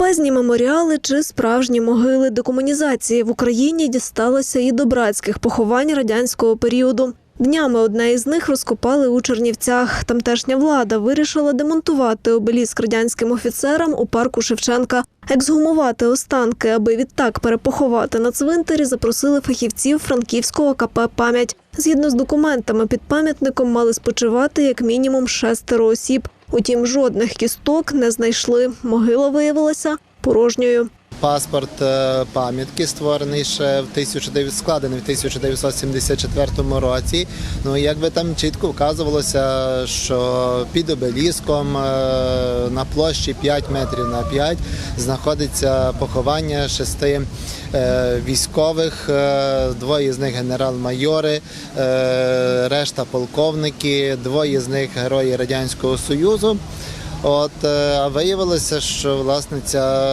Помпезні меморіали чи справжні могили декомунізації в Україні дісталося і до братських поховань радянського періоду. Днями одне із них розкопали у Чернівцях. Тамтешня влада вирішила демонтувати обеліск радянським офіцерам у парку Шевченка. Ексгумувати останки, аби відтак перепоховати на цвинтарі, запросили фахівців франківського КП «Пам'ять». Згідно з документами, під пам'ятником мали спочивати як мінімум шестеро осіб. Утім, жодних кісток не знайшли. Могила виявилася порожньою. Паспорт е, пам'ятки створений ще в 1900, складений в 1974 році. Ну якби там чітко вказувалося, що під обеліском е, на площі 5 метрів на 5 знаходиться поховання шести е, військових, двоє з них генерал-майори, решта полковники, двоє з них герої Радянського Союзу. От е, а виявилося, що власне ця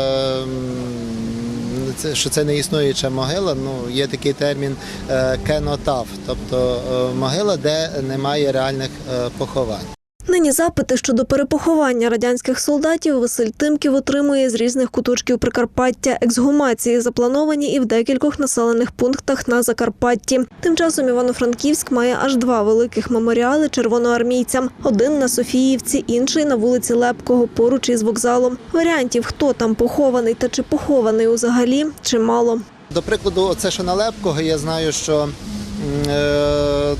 що це не існуюча могила. Ну є такий термін кенотав, кенотаф, тобто е, могила, де немає реальних е, поховань. Нині запити щодо перепоховання радянських солдатів Василь Тимків отримує з різних куточків Прикарпаття. Ексгумації заплановані і в декількох населених пунктах на Закарпатті. Тим часом Івано-Франківськ має аж два великих меморіали червоноармійцям: один на Софіївці, інший на вулиці Лепкого, поруч із вокзалом. Варіантів, хто там похований та чи похований узагалі, чимало. До прикладу, це що на Лепкого, я знаю, що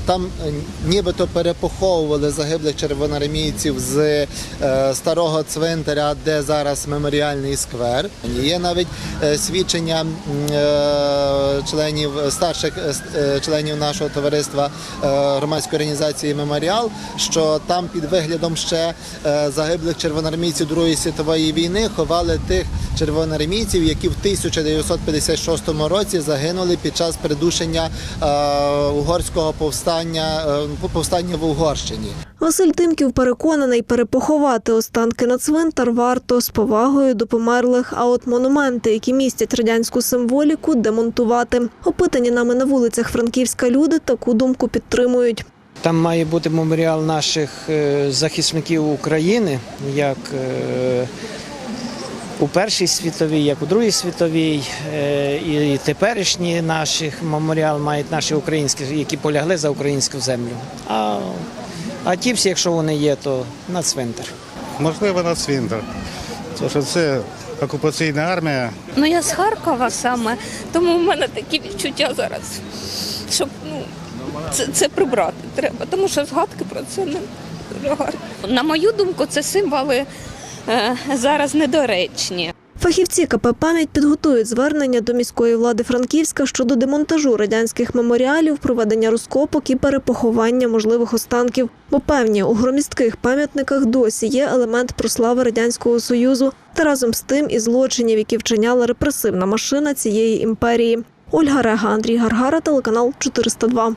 там е, нібито перепоховували загиблих червоноармійців з е, старого цвинтаря, де зараз меморіальний сквер. Є навіть е, свідчення е, членів старших е, е, членів нашого товариства е, громадської організації Меморіал, що там під виглядом ще е, загиблих червоноармійців Другої світової війни ховали тих червоноармійців, які в 1956 році загинули під час придушення е, угорського повстання е, повстання в Угорщині. Василь Тимків переконаний, перепоховати останки на цвинтар варто з повагою до померлих. А от монументи, які містять радянську символіку, демонтувати. Опитані нами на вулицях Франківська люди таку думку підтримують. Там має бути меморіал наших е, захисників України, як е, у Першій світовій, як у Другій світовій, е, і теперішні наших меморіал мають наші українські, які полягли за українську землю. А, а ті всі, якщо вони є, то на цвинтар. Можливо, на цвинтар. Тому що це окупаційна армія. Ну я з Харкова саме, тому в мене такі відчуття зараз, щоб ну, це, це прибрати треба, тому що згадки про це не дуже гарні. На мою думку, це символи зараз недоречні. Фахівці КП «Пам'ять» підготують звернення до міської влади Франківська щодо демонтажу радянських меморіалів, проведення розкопок і перепоховання можливих останків. Бо певні у громістких пам'ятниках досі є елемент прослави радянського союзу та разом з тим і злочинів, які вчиняла репресивна машина цієї імперії. Ольга Рега, Андрій Гаргара, телеканал 402.